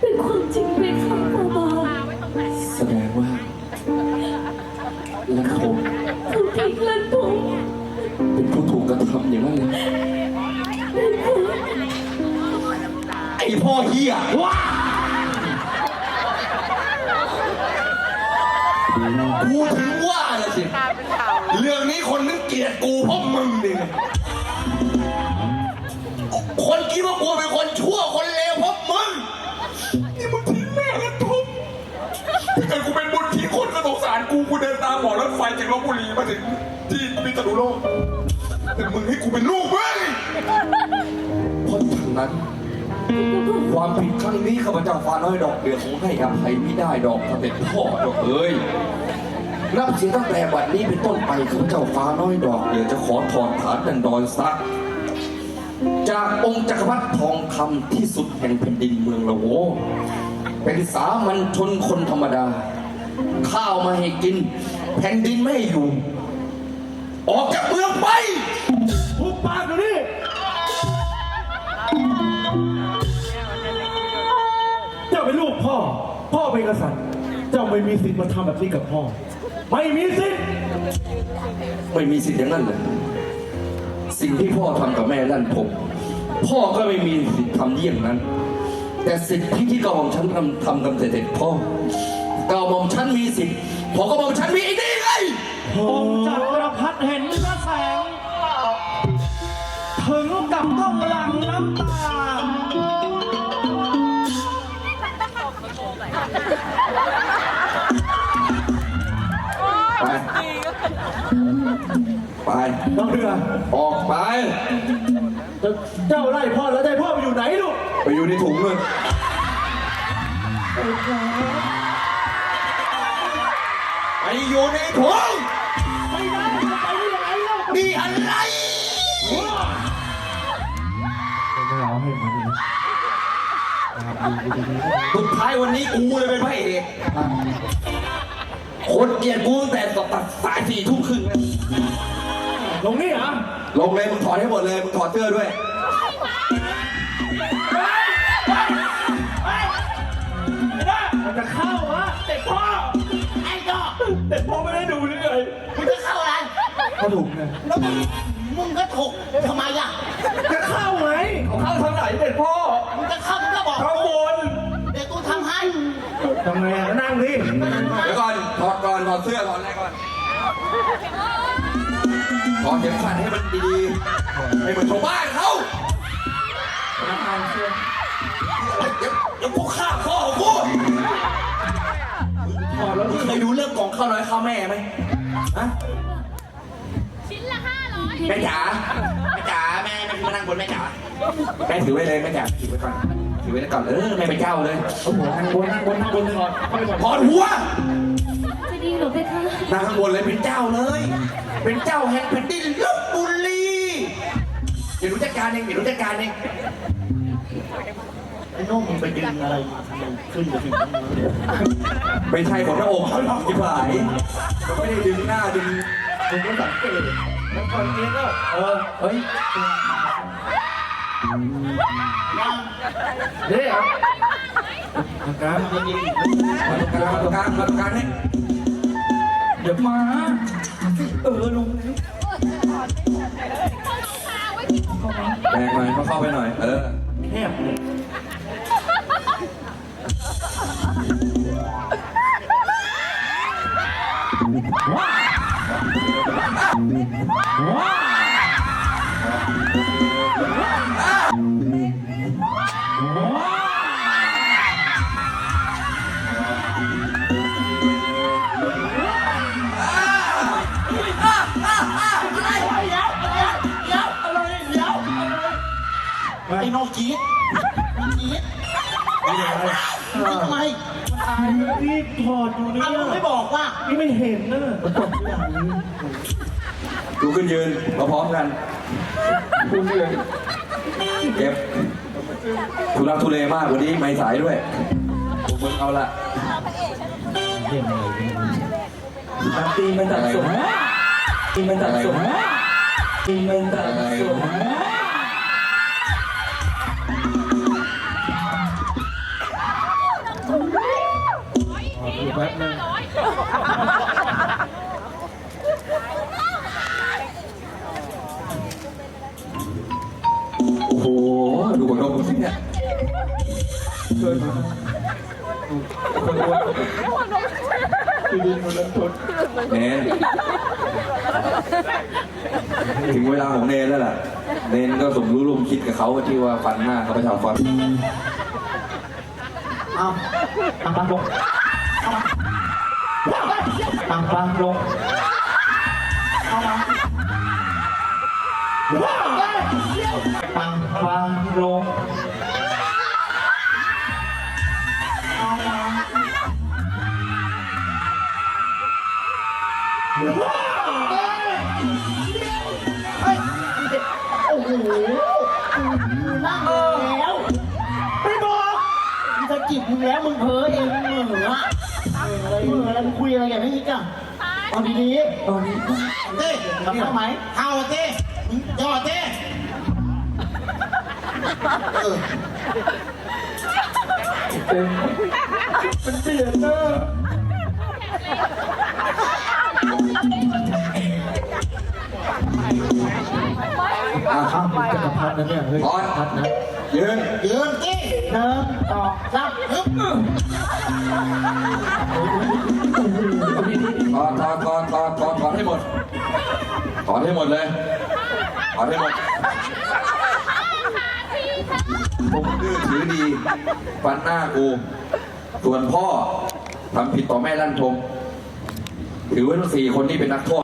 เป็นความจริงไหมคะพ่อบาแสดงว่าและผมเขาทิ้งเงินผมเป็นผู้ถูกกระทำอย่างนั้นเลยไอพ่อเฮียว้ากูถึงว่าเลยสิ เรื่องนี้คนนึงเกลียดกูเพราะมึงดิคนคิดว่ากูเป็นคนชั่วคน กูเดินตามหมอรถไฟจากลบบุรีมาถึงที่พิษณุโลกแต่มึงให้กูเป็นลูกเว้ยเพราะฉะนั้น ความผิดครั้งนี้ข้าพเจ้าฟ้าน้อยดอกเดือคงให้อภัยไม่ได้ดอกเสด็จพ่อดอกเอ้ยนับเสียตั้งแต่บัดนี้เป็นต้นไปข้าพเจ้าฟ้าน้อยดอกเดือจะขอถอดฐานดันดอนซักจากองค์จักรพรรดิทองคำที่สุดแห่งแผ่นดินเมืองละโวเป็นสามัญชนคนธรรมดา ข้าวมาให้กิน แผ่นดินไม่ให้อยู่ ออกจากเมืองไปทุบปากเดี๋ยวนี้เจ้าเป็นลูกพ่อ พ่อเป็นกษัตริย์ เจ้าไม่มีสิทธิ์มาทำแบบนี้กับพ่อ ไม่มีสิทธิ์ ไม่มีสิทธิ์อย่างนั้นเลยสิ่งที่พ่อทำกับแม่นั่นผมพ่อก็ไม่มีสิทธิ์ทำเยี่ยงนั้น แต่สิทธิที่กระหม่อมฉันทำทำกับเสด็จพ่อ กระหม่อมฉันมีสิทธิ์พอกระหม่อมฉันมีไอ้นี่ไงองค์จักรพรรดิเห็นพระแสง ถึงกับต้องหลั่งน้ำตา ไปไปน้องเรือ ออกไป เจ้าไล่พ่อแล้วได้พ่อไปอยู่ไหนลูก ไปอยู่ในถุงเลยไป อยู่ในถุงไม่ได้จะไปได้ยังไงลูกนี่อะไรสุดท้ายวันนี้กูเลยเป็นพระเอกคนเกลียดกูตั้งแต่ตัดสายสี่ทุ่มครึ่งแล้วลงนี่เหรอ ลงเลยมึงถอดให้หมดเลยมึงถอดเสื้อด้วย มันจะเข้าวะเด็กพ่อไอ้ ก็เด็กพ่อไม่ได้ดูเลย มึงจะเข้าอะไรเขาถูกไงแล้วมึงมึงก็ถกทำไมอะจะเข้าไหมเข้าทางไหนเด็กพ่อ มึงจะเข้ามึงก็บอกข้างบน เดี๋ยวกูทำให้ทำไงอะนั่งดิเดี๋ยวก่อน ถอดก่อน ถอดเสื้อถอดอะไรก่อนถอดเข็มขัดให้มันดีๆให้เหมือนชาวบ้านเขาเดี๋ยวเดี๋ยวกูฆ่า ข้าวน้อยข้าวแม่ไหมฮะชิ้นละห้าร้อยแม่จ๋าแม่จ๋าแม่แม่ขึ้นมานั่งบนแม่จ๋าแม่ถือไว้เลยแม่จ๋าถือไว้ก่อนถือไว้ก่อนเออแม่เป็นเจ้าเลยโอ้โหนั่งบนนั่งบนนั่งบนถอดเข้าไปก่อนถอดหัวจะดีเหรอเพคะนั่งข้างบนเลยเป็นเจ้าเลย เป็นเจ้าแห่งแผ่นดินลบบุรี เดี๋ยวรู้จัดการเองเดี๋ยวรู้จัดการเองไอ้โน้มมึงไปดึงอะไรมันขึ้นไปถึงไม่ใช่ของพระองค์เขาหรอกที่ผายเขาไม่ได้ดึงหน้าดึงผมก็สังเกตแล้วตอนนี้ก็เออเฮ้ยเนี่ยอาการมันดีมาตรงกลางมาตรงกลางมาตรงกลางนี่เดี๋ยวมา รงหน่อยเข้าไปหน่อย เออ แคบเลย ไอ้โน้มจี๊ดจี๊ดทำไมนี่ถอดอยู่นี่อ้าวมึงไม่บอกว่า นี่ไม่เห็นนะดูขึ้นยืนมาพร้อมกันคุณเลยเก็บทุลักทุเลมากวันนี้ไม่สายด้วยมึงเอาละตีมันตัดสมตีมันตัดสมตีมันตัดสม เชิญมาคนโอนที่ดินคนละทนเนนถึงเวลาของเนนแล้วล่ะ เนนก็สมรู้ร่วมคิดกับเขาที่ว่าฟันหน้าเขาไปชาวฟันเอาตังปังลงตังปังลงเอามา ตังปังลงเอามาเฮ้ยโอ้โหนั่งแล้วไม่บอกมึงจะจิบมึงแล้วมึงเพ้อเองมึงเหนืออะไรมึงอะไรมึงคุยอะไรกันไม่ยิกอะเอาดีๆเอาดีเต้กับเข้าไหมเข้าเต้มึงย่อเต้ เออเป็นเปลี่ยนหน้าอะอ้าวมึงจักรพรรดินะเนี่ยเฮ้ยก่อนพัดนะยืนยืนเต้หนึ่งสองสามฮึบถอดถอดถอดถอดถอดถอดให้หมดถอดให้หมดเลยถอดให้หมด ผมดื้อถือดีฟันหน้ากู ส่วนพ่อทำผิดต่อแม่ลั่นทม ถือว่าทั้งสี่คนนี้เป็นนักโทษ